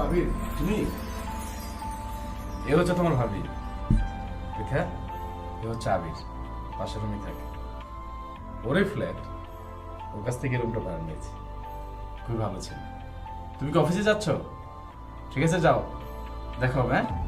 ও তুমি? এ হচ্ছে তোমার ভাবি। দেখা এ হচ্ছে আবির পাশে রুমে থাকে। ওরে ফ্ল্যাট ওর কাছ থেকে রুমটা ভাড়া নিয়েছি। খুবই ভালো ছিল। তুমি কি অফিসে যাচ্ছ? ঠিক আছে, যাও। দেখো হ্যাঁ?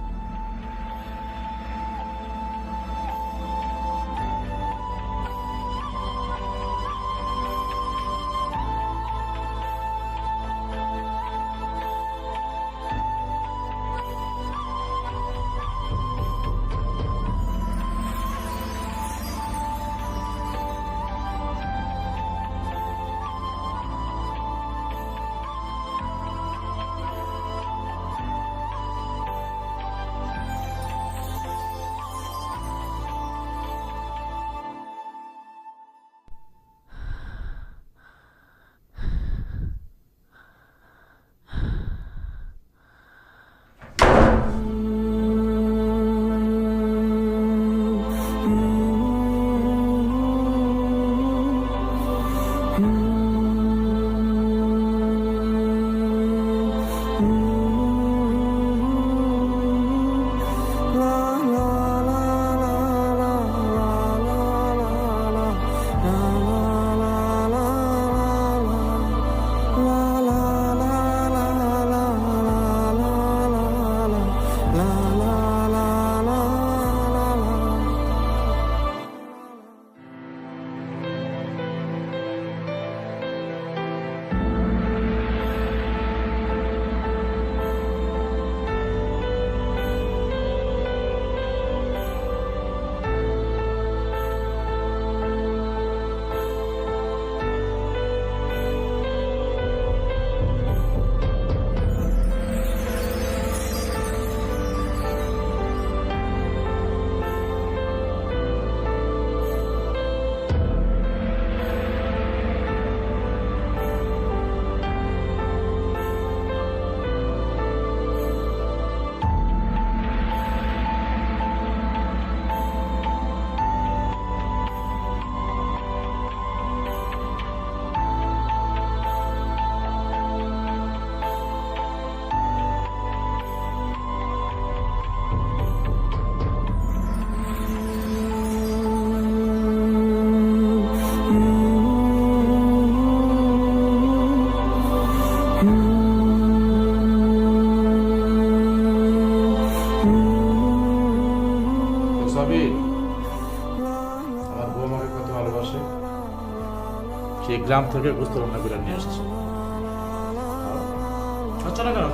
গ্রাম থেকে গুস্ত রান্না করে নিয়ে আসছে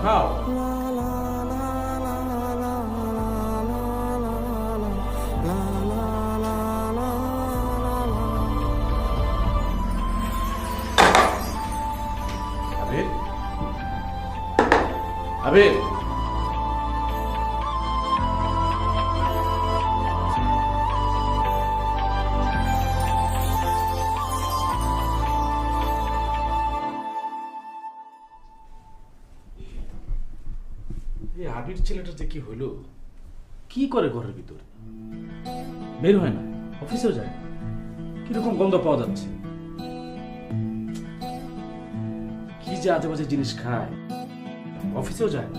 খাও। আবির? আবির? এই আবির ছেলেটা যে কি হলো কি করে ঘরের ভিতরে? বের হয় না, অফিসেও যায় না। কীরকম গন্ধ পাওয়া যাচ্ছে? কি যে আজে বাজে জিনিস খায়, অফিসেও যায় না।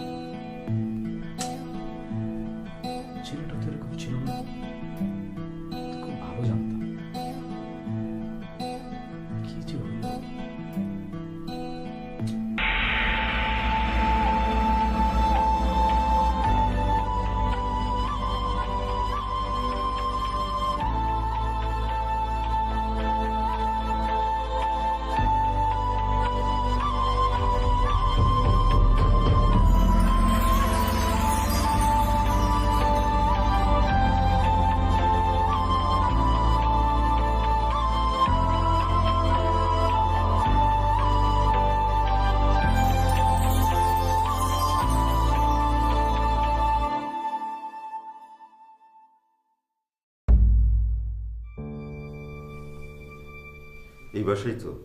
এই বাসাই তো।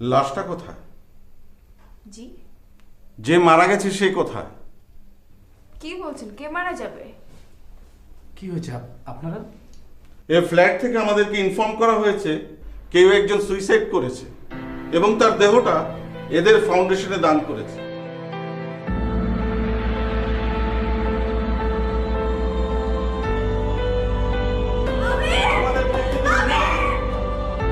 লাশটা কোথায়? জি। যে মারা গেছে সে কোথায়? কি বলছেন? কে মারা যাবে? কি হয়েছে আপ- আপনারা? এ ফ্ল্যাট থেকে আমাদেরকে ইনফর্ম করা হয়েছে কেউ একজন সুইসাইড করেছে এবং তার দেহটা এদের ফাউন্ডেশনে দান করেছে।